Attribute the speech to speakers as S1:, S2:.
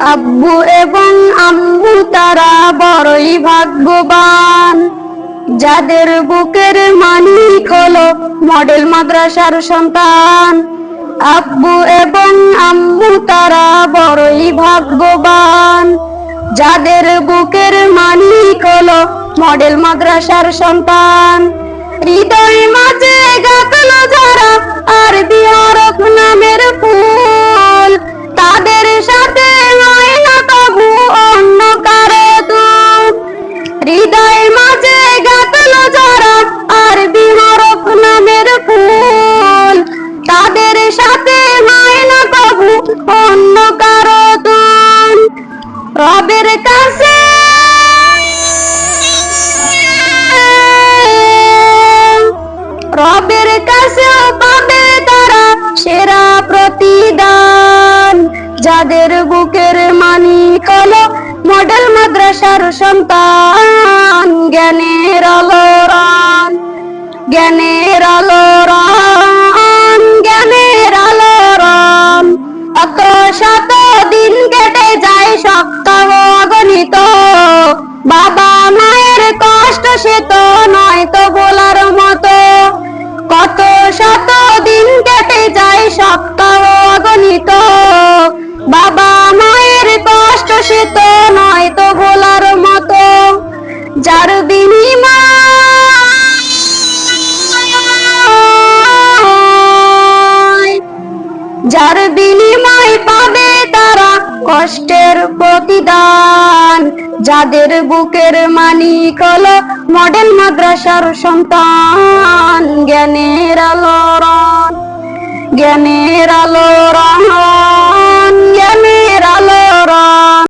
S1: আব্বু এবং আম্মু তারা বড়ই ভাগ্যবান। যাদের বুকের মালিক হলো মডেল মাদ্রাসার সন্তান। আব্বু এবং আম্মু তারা বড়ই ভাগ্যবান। যাদের বুকের মালিক হলো মডেল মাদ্রাসার সন্তান। রবের কাছে রবের কাছেও পাবে তারা সেরা প্রতিদান। যাদের বুকের মানিক হলো মডেল মাদ্রাসার সন্তান, জ্ঞানের আলোড়ন জ্ঞানের আলোড়ন। সে তো নয় তো বলার মতো। কত শত দিন কেটে যায় সপ্তাহ অগণিত। বাবা মায়ের কষ্ট সে তো নয় তো বলার মতো। যার বিনিময় যার বিনিময় পাবে তারা কষ্টের প্রতিদান। যাদের বুকের মানিক হলো মডেল মাদ্রাসার সন্তান জ্ঞানের আলোড়ন জ্ঞানের আলোড়ন